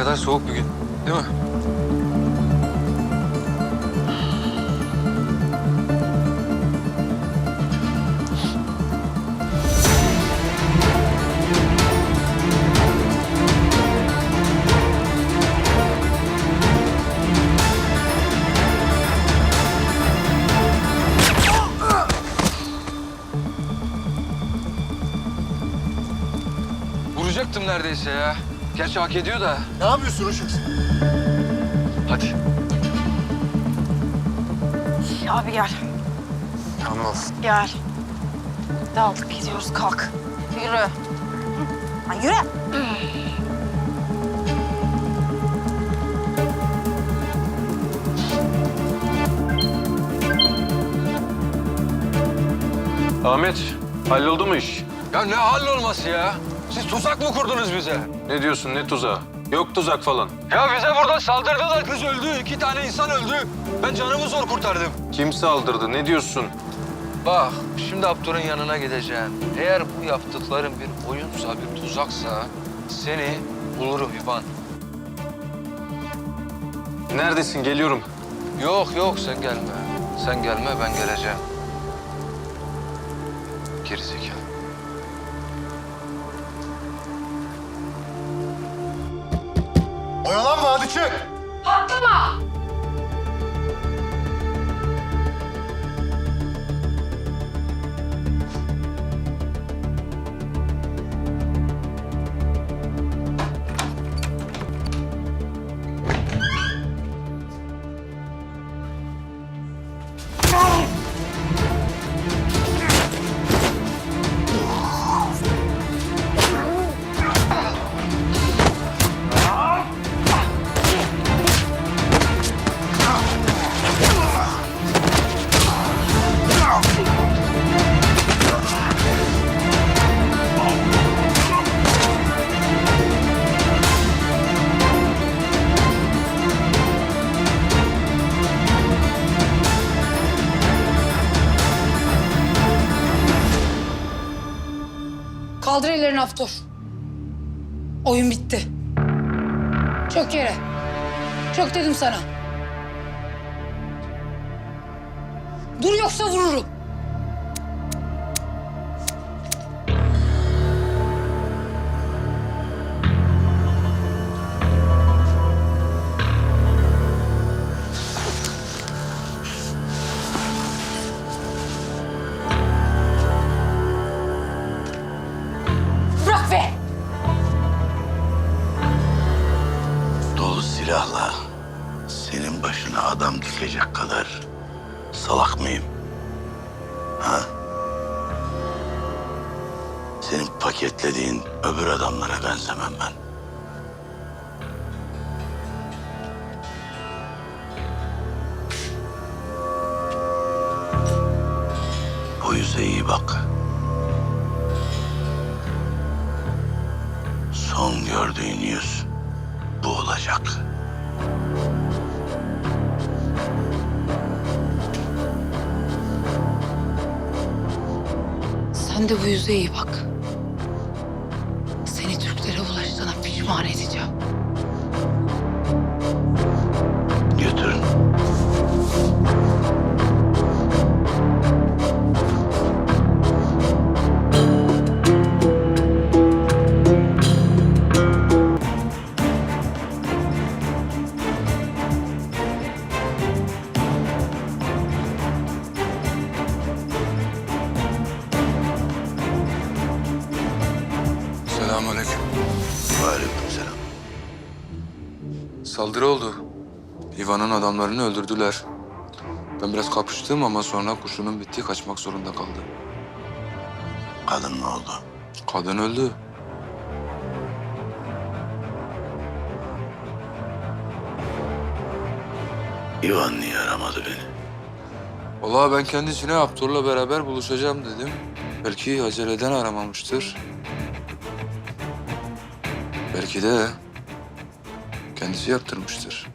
kadar soğuk bir gün. Değil mi? Vuracaktım neredeyse ya. Gerçi hak ediyor da. Ne yapıyorsun Işık? Hadi. Abi gel. Tamam. Gel. Daldık gidiyoruz kalk. Yürü. Ha, yürü. Ahmet, halloldu mu iş? Ya ne hallolması ya? Siz tuzak mı kurdunuz bize? Ne diyorsun, ne tuzağı? Yok tuzak falan. Ya bize burada saldırdılar. Kız öldü. iki tane insan öldü. Ben canımı zor kurtardım. Kim saldırdı, ne diyorsun? Bak şimdi Abdur'un yanına gideceğim. Eğer bu yaptıkların bir oyunsa, bir tuzaksa seni bulurum İvan. Neredesin, geliyorum. Yok yok sen gelme. Sen gelme ben geleceğim. Gerizekalı. Oyalanma hadi çık. Kaldır ellerini Haftor. Oyun bitti. Çök yere. Çök dedim sana. Dur yoksa vururum. Dikecek kadar salak mıyım? Ha? Senin paketlediğin öbür adamlara benzemem ben. O yüze iyi bak. Son gördüğün yüz bu olacak. Sen de bu yüze iyi bak. Seni Türklere bulaştığına pişman edeceğim. Saldırı oldu. İvan'ın adamlarını öldürdüler. Ben biraz kapıştım ama sonra kurşunun bitti kaçmak zorunda kaldı. Kadın ne oldu? Kadın öldü. İvan niye aramadı beni? Vallahi ben kendisine Abdur'la beraber buluşacağım dedim. Belki aceleden aramamıştır. Belki de kendisi yaptırmıştır.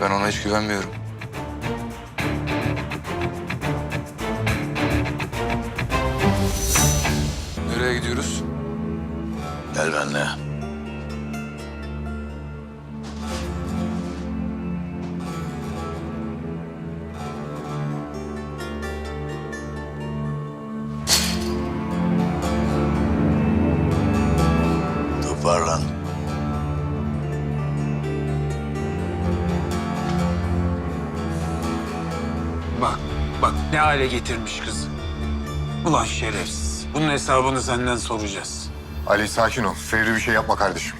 Ben ona hiç güvenmiyorum. Nereye gidiyoruz? Gel benimle. toparlan. Bak, bak ne hale getirmiş kızı. Ulan şerefsiz. Bunun hesabını senden soracağız. Ali sakin ol. Fevri bir şey yapma kardeşim.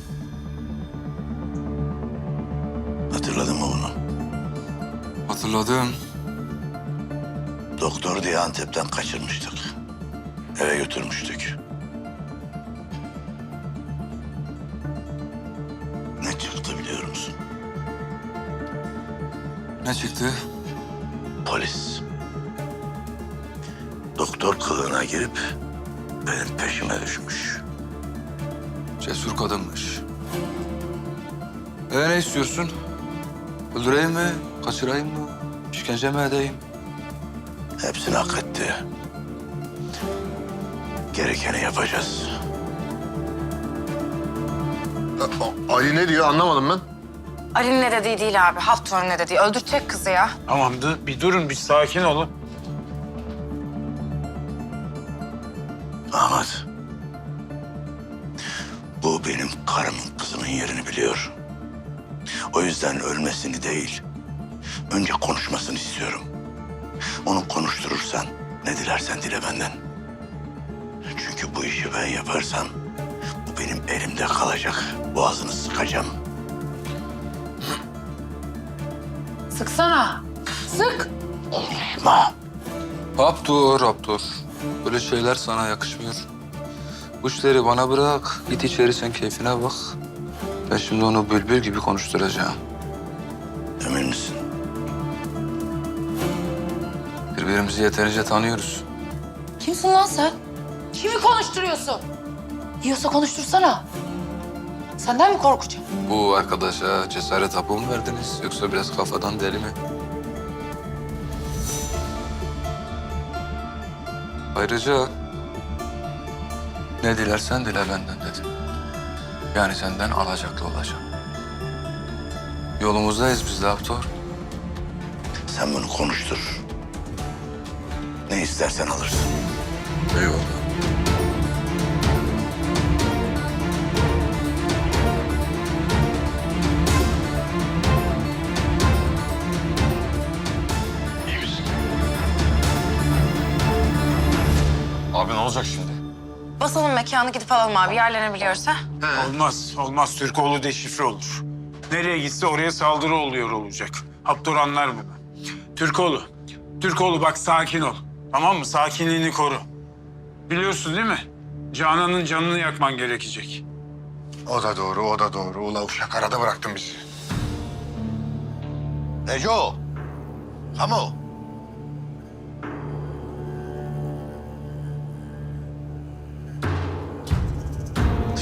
Hatırladın mı bunu? Hatırladım. Doktor diye Antep'ten kaçırmıştık. Eve götürmüştük. Ne çıktı? Polis. Doktor kılığına girip benim peşime düşmüş. Cesur kadınmış. Ee ne istiyorsun? Öldüreyim mi? Kaçırayım mı? İşkence mi edeyim? Hepsini hak etti. Gerekeni yapacağız. Ali ne diyor anlamadım ben. Ali'nin ne dediği değil abi. Haftor'un ne dediği. Öldürecek kızı ya. Tamam dur, bir durun, bir sakin olun. Ahmet. Bu benim karımın kızımın yerini biliyor. O yüzden ölmesini değil, önce konuşmasını istiyorum. Onu konuşturursan ne dilersen dile benden. Çünkü bu işi ben yaparsam bu benim elimde kalacak. Boğazını sıkacağım. Sıksana. Sık. Ma. Raptor, Raptor. Böyle şeyler sana yakışmıyor. Bu işleri bana bırak. Git içeri sen keyfine bak. Ben şimdi onu bülbül gibi konuşturacağım. Emin misin? Birbirimizi yeterince tanıyoruz. Kimsin lan sen? Kimi konuşturuyorsun? Yiyorsa konuştursana. Senden mi korkacağım? Bu arkadaşa cesaret hapı mı verdiniz yoksa biraz kafadan deli mi? Ayrıca ne dilersen dile benden dedim. Yani senden alacaklı olacağım. Yolumuzdayız biz de Aptor. Sen bunu konuştur. Ne istersen alırsın. Eyvallah. Olacak şimdi? Basalım mekanı gidip alalım abi. Yerlerini biliyoruz ha. Olmaz, olmaz. Türkoğlu deşifre olur. Nereye gitse oraya saldırı oluyor olacak. Haptor anlar bunu. Türkoğlu, Türkoğlu bak sakin ol. Tamam mı? Sakinliğini koru. Biliyorsun değil mi? Canan'ın canını yakman gerekecek. O da doğru, o da doğru. Ula uşak arada bıraktın bizi. Neco. Kamu.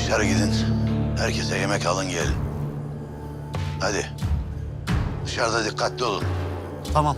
Dışarı gidin. Herkese yemek alın gelin. Hadi. Dışarıda dikkatli olun. Tamam.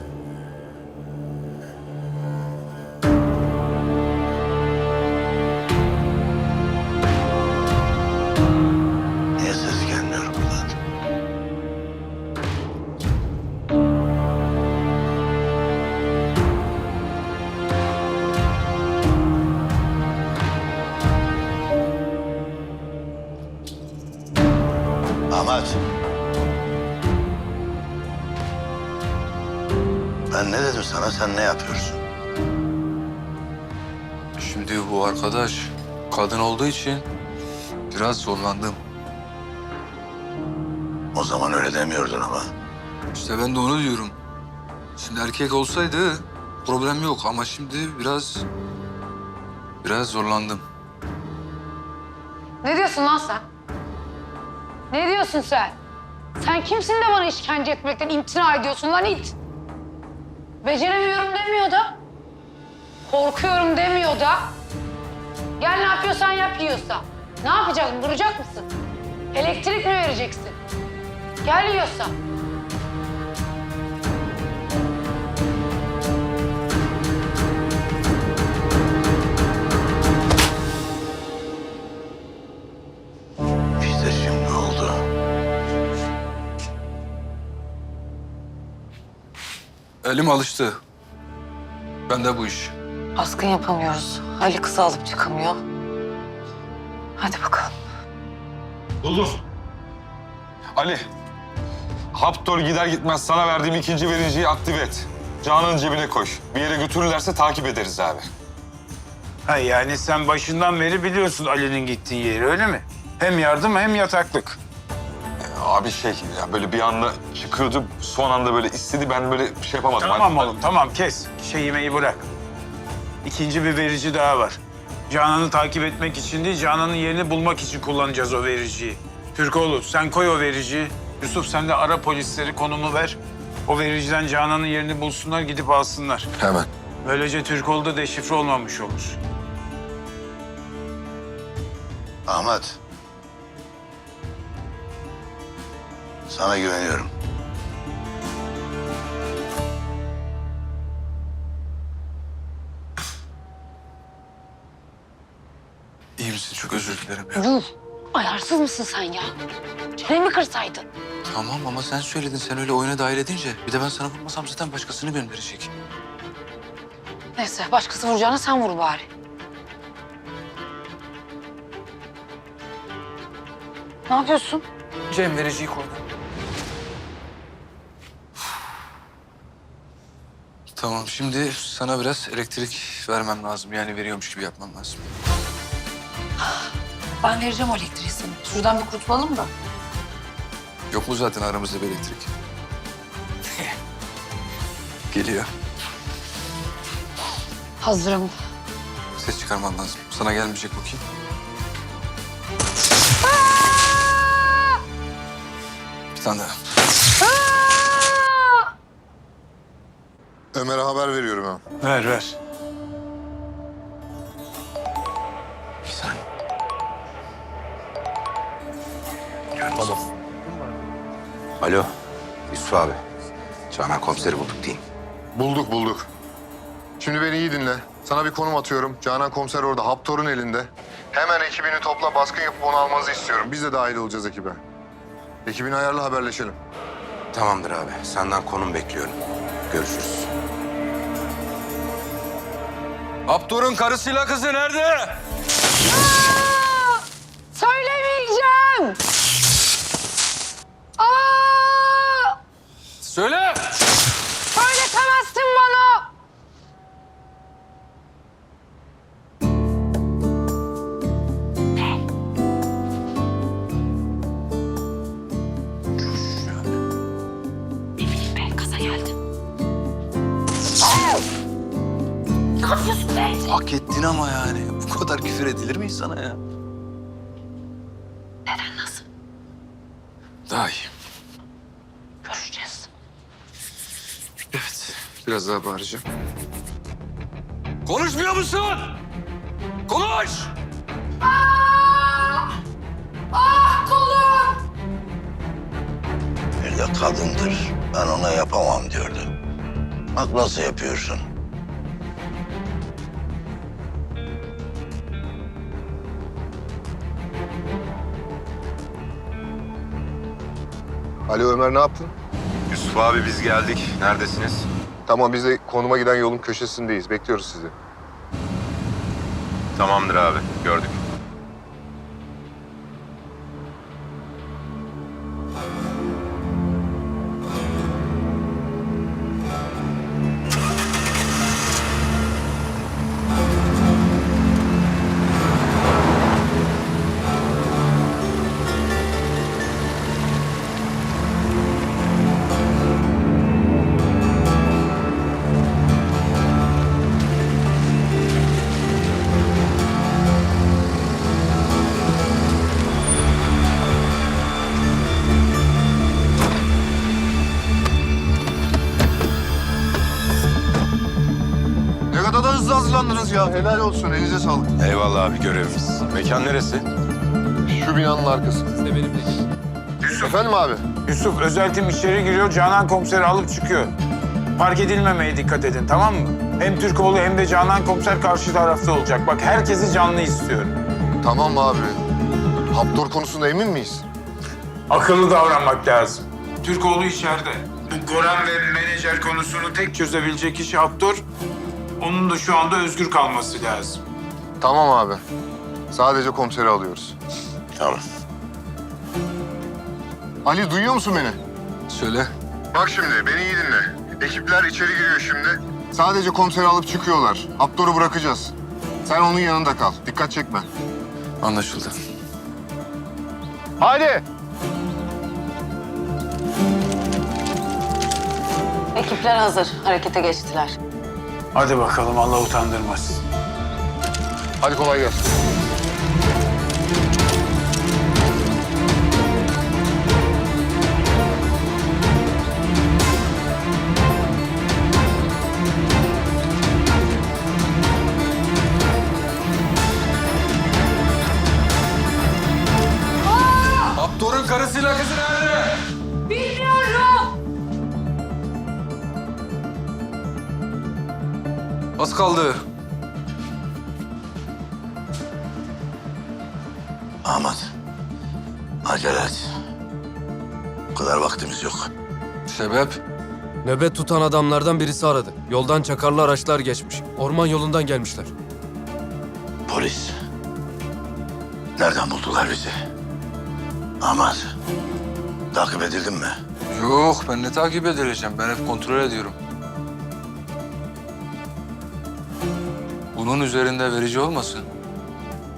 Sen ne yapıyorsun? Şimdi bu arkadaş kadın olduğu için biraz zorlandım. O zaman öyle demiyordun ama. İşte ben de onu diyorum. Şimdi erkek olsaydı problem yok ama şimdi biraz biraz zorlandım. Ne diyorsun lan sen? Ne diyorsun sen? Sen kimsin de bana işkence etmekten imtina ediyorsun lan it? Beceremiyorum demiyor da. Korkuyorum demiyor da. Gel ne yapıyorsan yap yiyorsa. Ne yapacaksın? Duracak mısın? Elektrik mi vereceksin? Gel yiyorsa. Elim alıştı. Ben de bu iş. Baskın yapamıyoruz. Ali kızı alıp çıkamıyor. Hadi bakalım. Buldum. Ali. Haptor gider gitmez sana verdiğim ikinci vericiyi aktive et. Canan'ın cebine koy. Bir yere götürürlerse takip ederiz abi. Ha yani sen başından beri biliyorsun Ali'nin gittiği yeri öyle mi? Hem yardım hem yataklık. Abi şey ya böyle bir anda çıkıyordu. Son anda böyle istedi ben böyle bir şey yapamadım. Tamam Hani- oğlum tamam kes. Şey yemeği bırak. İkinci bir verici daha var. Canan'ı takip etmek için değil, Canan'ın yerini bulmak için kullanacağız o vericiyi. Türkoğlu sen koy o vericiyi. Yusuf sen de ara polisleri konumu ver. O vericiden Canan'ın yerini bulsunlar gidip alsınlar. Hemen. Böylece Türkoğlu da deşifre olmamış olur. Ahmet. Sana güveniyorum. İyi misin? Çok özür dilerim ya. Yuh! Ayarsız mısın sen ya? Çenemi kırsaydın. Tamam ama sen söyledin. Sen öyle oyuna dahil edince. Bir de ben sana vurmasam zaten başkasını gönderecek. Neyse başkası vuracağına sen vur bari. Ne yapıyorsun? Cem vericiyi koy. Tamam şimdi sana biraz elektrik vermem lazım. Yani veriyormuş gibi yapmam lazım. Ben vereceğim o elektriği sana. Şuradan bir kurtulalım da. Yok mu zaten aramızda bir elektrik? Geliyor. Hazırım. Ses çıkarman lazım. Sana gelmeyecek bakayım. Bir tane daha. Ömer'e haber veriyorum hemen. Ver ver. Bir saniye. Alo, Yusuf abi. Canan komiseri bulduk diyeyim. Bulduk bulduk. Şimdi beni iyi dinle. Sana bir konum atıyorum. Canan komiser orada. Haptor'un elinde. Hemen ekibini topla. Baskın yapıp onu almanızı istiyorum. Biz de dahil olacağız ekibe. Ekibini ayarla haberleşelim. Tamamdır abi. Senden konum bekliyorum. Görüşürüz. Abdur'un karısıyla kızı nerede? Daha iyi. Görüşeceğiz. Evet. Biraz daha bağıracağım. Konuşmuyor musun? Konuş! Ah kolum! Bir de kadındır. Ben ona yapamam diyordu. Bak nasıl yapıyorsun. Alo Ömer ne yaptın? Yusuf abi biz geldik. Neredesiniz? Tamam biz de konuma giden yolun köşesindeyiz. Bekliyoruz sizi. Tamamdır abi. Gördük. Ya. Helal olsun. Elinize sağlık. Eyvallah abi görevimiz. Mekan neresi? Şu binanın arkası. Efendim abi? Yusuf özeltim içeri giriyor. Canan komiseri alıp çıkıyor. Fark edilmemeye dikkat edin tamam mı? Hem Türkoğlu hem de Canan komiser karşı tarafta olacak. Bak herkesi canlı istiyorum. Tamam abi. Haptor konusunda emin miyiz? Akıllı davranmak lazım. Türkoğlu içeride. Bu Goran ve menajer konusunu tek çözebilecek kişi Haptor. Onun da şu anda özgür kalması lazım. Tamam abi. Sadece komiseri alıyoruz. Tamam. Ali duyuyor musun beni? Söyle. Bak şimdi beni iyi dinle. Ekipler içeri giriyor şimdi. Sadece komiseri alıp çıkıyorlar. Haptor'u bırakacağız. Sen onun yanında kal. Dikkat çekme. Anlaşıldı. Haydi. Ekipler hazır. Harekete geçtiler. Hadi bakalım Allah utandırmasın. Hadi kolay gelsin. Kaldı. Ahmet, acele et. Bu kadar vaktimiz yok. Sebep? Nöbet tutan adamlardan birisi aradı. Yoldan çakarlı araçlar geçmiş. Orman yolundan gelmişler. Polis. Nereden buldular bizi? Ahmet, takip edildin mi? Yok ben ne takip edileceğim? Ben hep kontrol ediyorum. Bunun üzerinde verici olmasın.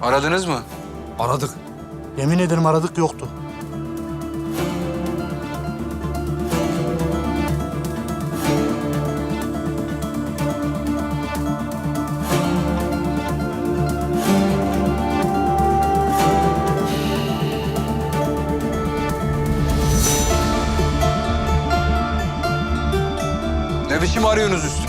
Aradınız mı? Aradık. Yemin ederim aradık yoktu. Ne biçim arıyorsunuz üstüne?